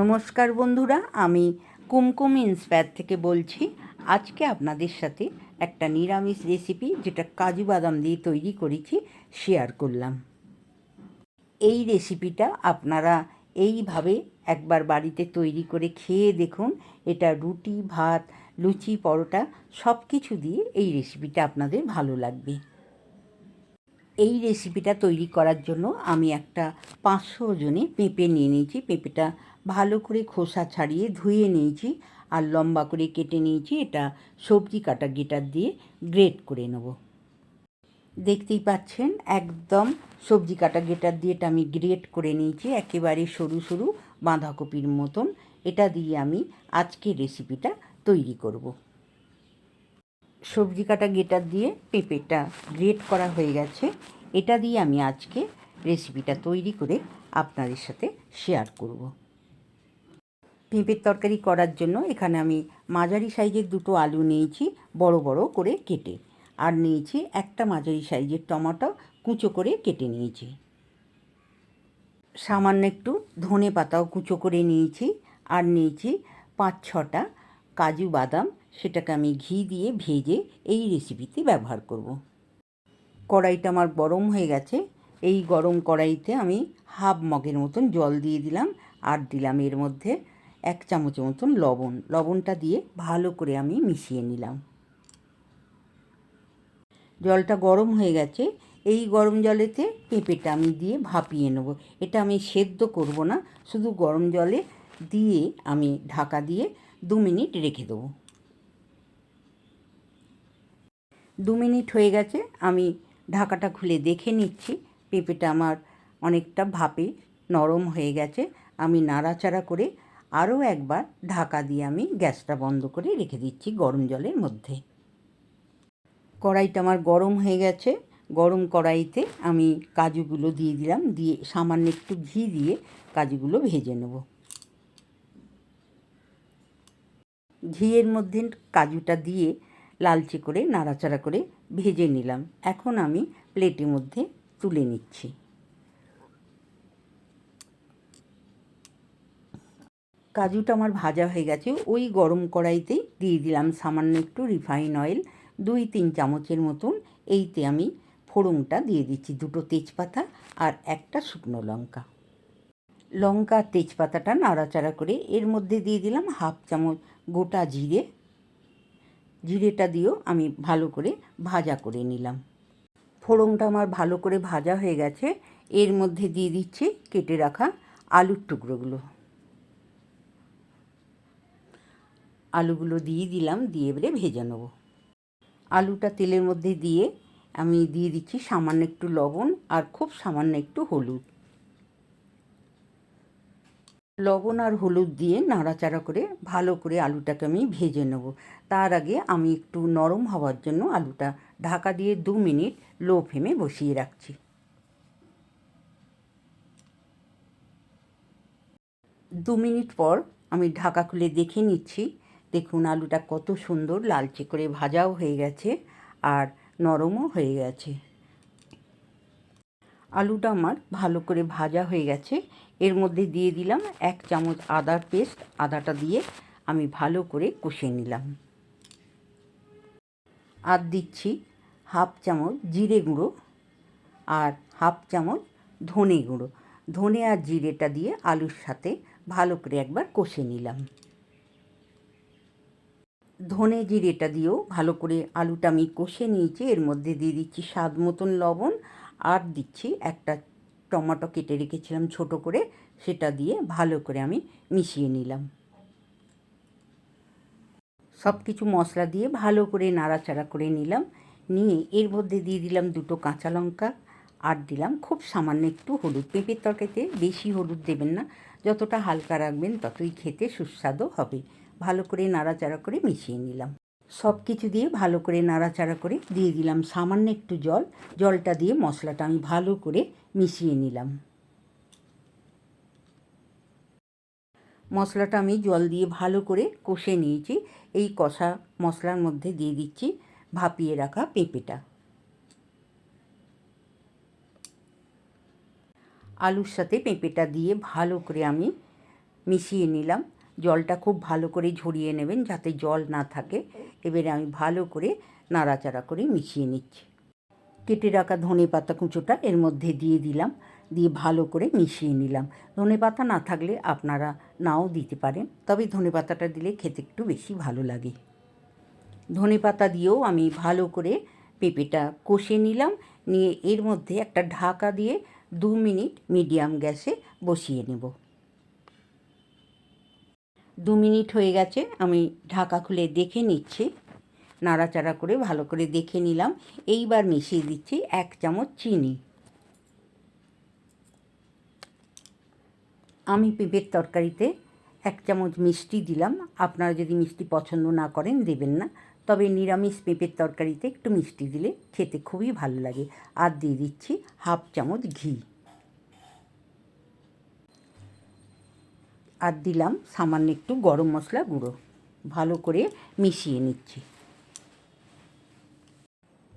নমস্কার বন্ধুরা, আমি কুমকুম ইন্সপায়ার থেকে বলছি, আজকে আপনাদের সাথে একটা নিরামিষ রেসিপি যেটা কাজু বাদাম দিয়ে তৈরি করেছি শেয়ার করলাম। এই রেসিপিটা আপনারা এইভাবে একবার বাড়িতে তৈরি করে খেয়ে দেখুন, এটা রুটি, ভাত, লুচি, পরোটা সব কিছু দিয়ে এই রেসিপিটা আপনাদের ভালো লাগবে। এই রেসিপিটা তৈরি করার জন্য আমি একটা পাঁচশো ওজনে পেঁপে নিয়ে নিয়েছি। পেঁপেটা ভালো করে খোসা ছাড়িয়ে ধুয়ে নিয়েছি আর লম্বা করে কেটে নিয়েছি। এটা সবজি কাটা গেটার দিয়ে গ্রেট করে নেব। দেখতেই পাচ্ছেন, একদম সবজি কাটা গেটার দিয়ে এটা আমি গ্রেট করে নিয়েছি। একেবারে সরু সরু বাঁধাকপির মতন। এটা দিয়ে আমি আজকে রেসিপিটা তৈরি করব। সবজি কাটা গেটার দিয়ে পেঁপেটা গ্রেট করা হয়ে গেছে। এটা দিয়ে আমি আজকে রেসিপিটা তৈরি করে আপনাদের সাথে শেয়ার করব। পেঁপের তরকারি করার জন্য এখানে আমি মাঝারি সাইজের দুটো আলু নিয়েছি, বড় বড় করে কেটে। আর নিয়েছি একটা মাঝারি সাইজের টমাটো কুচো করে কেটে নিয়েছি। সামান্য একটু ধনে পাতাও কুচো করে নিয়েছি। আর নিয়েছি পাঁচ ছটা কাজু বাদাম সেটাকে আমি ঘি দিয়ে ভেজে এই রেসিপিতে ব্যবহার করব। কড়াইটা আমার গরম হয়ে গেছে। এই গরম কড়াইতে আমি হাফ মগের মতন জল দিয়ে দিলাম আর দিলাম এর মধ্যে এক চামচের মতন লবণ। লবণটা দিয়ে ভালো করে আমি মিশিয়ে নিলাম। জলটা গরম হয়ে গেছে। এই গরম জলেতে পেঁপেটা আমি দিয়ে ভাপিয়ে নেব। এটা আমি সেদ্ধ করব না। শুধু গরম জলে দিয়ে আমি ঢাকা দিয়ে দু মিনিট রেখে দেবো। দু মিনিট হয়ে গেছে, আমি ঢাকাটা খুলে দেখে নিচ্ছি। পেঁপেটা আমার অনেকটা ভাপে নরম হয়ে গেছে। আমি নাড়াচাড়া করে আরও একবার ঢাকা দিয়ে আমি গ্যাসটা বন্ধ করে রেখে দিচ্ছি গরম জলের মধ্যে। কড়াইটা আমার গরম হয়ে গেছে। গরম কড়াইতে আমি কাজুগুলো দিয়ে দিলাম। দিয়ে সামান্য একটু ঘি দিয়ে কাজুগুলো ভেজে নেব। ঘিয়ের মধ্যে কাজুটা দিয়ে লালচে করে, নাড়াচাড়া করে ভেজে নিলাম। এখন আমি প্লেটের মধ্যে তুলে নিচ্ছি। কাজুটা আমার ভাজা হয়ে গেছে। ওই গরম কড়াইতেই দিয়ে দিলাম সামান্য একটু রিফাইন অয়েল, দুই তিন চামচের মতন। এইতে আমি ফোড়নটা দিয়ে দিচ্ছি, দুটো তেজপাতা আর একটা শুকনো লঙ্কা। লঙ্কা তেজপাতাটা নাড়াচাড়া করে এর মধ্যে দিয়ে দিলাম হাফ চামচ গোটা জিরে। জিরেটা দিয়েও আমি ভালো করে ভাজা করে নিলাম। ফোড়নটা আমার ভালো করে ভাজা হয়ে গেছে। এর মধ্যে দিয়ে দিচ্ছি কেটে রাখা আলুর টুকরোগুলো। আলুগুলো দিয়ে দিলাম, দিয়ে এবারে ভেজে নেব। আলুটা তেলের মধ্যে দিয়ে আমি দিয়ে দিচ্ছি সামান্য একটু লবণ আর খুব সামান্য একটু হলুদ। লবণ আর হলুদ দিয়ে নাড়াচাড়া করে ভালো করে আলুটাকে আমি ভেজে নেব। তার আগে আমি একটু নরম হওয়ার জন্য আলুটা ঢাকা দিয়ে দু মিনিট লো ফ্লেমে বসিয়ে রাখছি। দু মিনিট পর আমি ঢাকা খুলে দেখে নিচ্ছি। দেখুন আলুটা কত সুন্দর লালচে করে ভাজাও হয়ে গেছে আর নরমও হয়ে গেছে। আলুটা আমার ভালো করে ভাজা হয়ে গেছে। এর মধ্যে দিয়ে দিলাম এক চামচ আদার পেস্ট। আদাটা দিয়ে আমি ভালো করে কষে নিলাম। আর দিচ্ছি হাফ চামচ জিরে গুঁড়ো আর হাফ চামচ ধনে গুঁড়ো। ধনে আর জিরেটা দিয়ে আলুর সাথে ভালো করে একবার কষে নিলাম। ধনে জিরেটা দিয়েও ভালো করে আলুটা আমি কষে নিয়েছি। এর মধ্যে দিয়ে দিচ্ছি স্বাদ মতন লবণ আর দিচ্ছি একটা টমেটো কেটে রেখেছিলাম ছোট করে, সেটা দিয়ে ভালো করে আমি মিশিয়ে নিলাম। সব কিছু মশলা দিয়ে ভালো করে নাড়াচাড়া করে নিলাম। নিয়ে এর মধ্যে দিয়ে দিলাম দুটো কাঁচা লঙ্কা আর দিলাম খুব সামান্য একটু হলুদ। পেঁপের তরকারিতে বেশি হলুদ দেবেন না, যতটা হালকা রাখবেন ততই খেতে সুস্বাদু হবে। ভালো করে নাড়াচাড়া করে মিশিয়ে নিলাম। সব কিছু দিয়ে ভালো করে নাড়াচাড়া করে দিয়ে দিলাম সামান্য একটু জল। জলটা দিয়ে মশলাটা আমি ভালো করে মিশিয়ে নিলাম। মশলাটা আমি জল দিয়ে ভালো করে কষে নিয়েছি। এই কষা মশলার মধ্যে দিয়ে দিচ্ছি ভাপিয়ে রাখা পেঁপেটা। আলুর সাথে পেঁপেটা দিয়ে ভালো করে আমি মিশিয়ে নিলাম। জলটা খুব ভালো করে ঝরিয়ে নেবেন যাতে জল না থাকে। এবারে আমি ভালো করে নাড়াচাড়া করে মিশিয়ে নিচ্ছি। কেটে রাখা ধনে পাতা কুচোটা এর মধ্যে দিয়ে দিলাম, দিয়ে ভালো করে মিশিয়ে নিলাম। ধনে পাতা না থাকলে আপনারা নাও দিতে পারেন, তবে ধনে পাতাটা দিলে খেতে একটু বেশি ভালো লাগে। ধনে পাতা দিয়েও আমি ভালো করে পেঁপেটা কষে নিলাম, নিয়ে এর মধ্যে একটা ঢাকা দিয়ে দু মিনিট মিডিয়াম গ্যাসে বসিয়ে নেব। দু মিনিট হয়ে গেছে, আমি ঢাকা খুলে দেখে নিচ্ছি। নাড়াচাড়া করে ভালো করে দেখে নিলাম। এইবার মিশিয়ে দিচ্ছি এক চামচ চিনি। আমি পেঁপের তরকারিতে এক চামচ মিষ্টি দিলাম। আপনারা যদি মিষ্টি পছন্দ না করেন, দেবেন না। তবে নিরামিষ পেঁপের তরকারিতে একটু মিষ্টি দিলে খেতে খুবই ভালো লাগে। আর দিয়ে দিচ্ছি হাফ চামচ ঘি। আর দিলাম সামান্য একটু গরম মশলা গুঁড়ো। ভালো করে মিশিয়ে নিচ্ছি।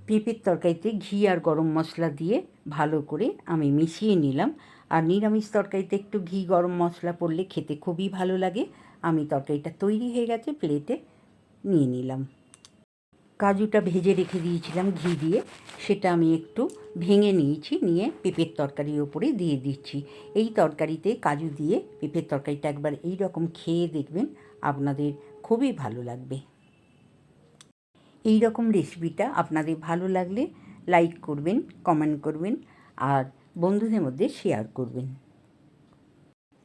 পেঁপের তরকারিতে ঘি আর গরম মশলা দিয়ে ভালো করে আমি মিশিয়ে নিলাম। আর নিরামিষ তরকারিতে একটু ঘি, গরম মশলা পড়লে খেতে খুবই ভালো লাগে। আমি তরকারিটা তৈরি হয়ে গেছে, প্লেটে নিয়ে নিলাম। কাজুটা ভেজে রেখে দিয়েছিলাম ঘি দিয়ে। সেটা আমি একটু ভেঙে নিয়েছি, নিয়ে পেঁপের তরকারির ওপরে দিয়ে দিচ্ছি। এই তরকারিতে কাজু দিয়ে পেঁপের তরকারিটা একবার এই রকম খেয়ে দেখবেন, আপনাদের খুবই ভালো লাগবে। এই রকম রেসিপিটা আপনাদের ভালো লাগলে লাইক করবেন কমেন্ট করবেন, আর বন্ধুদের মধ্যে শেয়ার করবেন।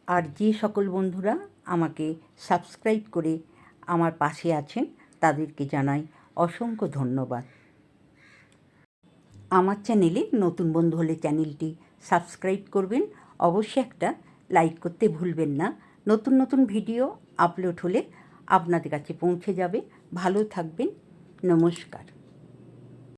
আর যে সকল বন্ধুরা আমাকে সাবস্ক্রাইব করে আমার পাশে আছেন, তাদেরকে জানাই অসংখ্য ধন্যবাদ। আমার চ্যানেলে নতুন বন্ধু হলে চ্যানেলটি সাবস্ক্রাইব করবেন। অবশ্যই একটা লাইক করতে ভুলবেন না। নতুন নতুন ভিডিও আপলোড হলে আপনাদের কাছে পৌঁছে যাবে। ভালো থাকবেন। নমস্কার।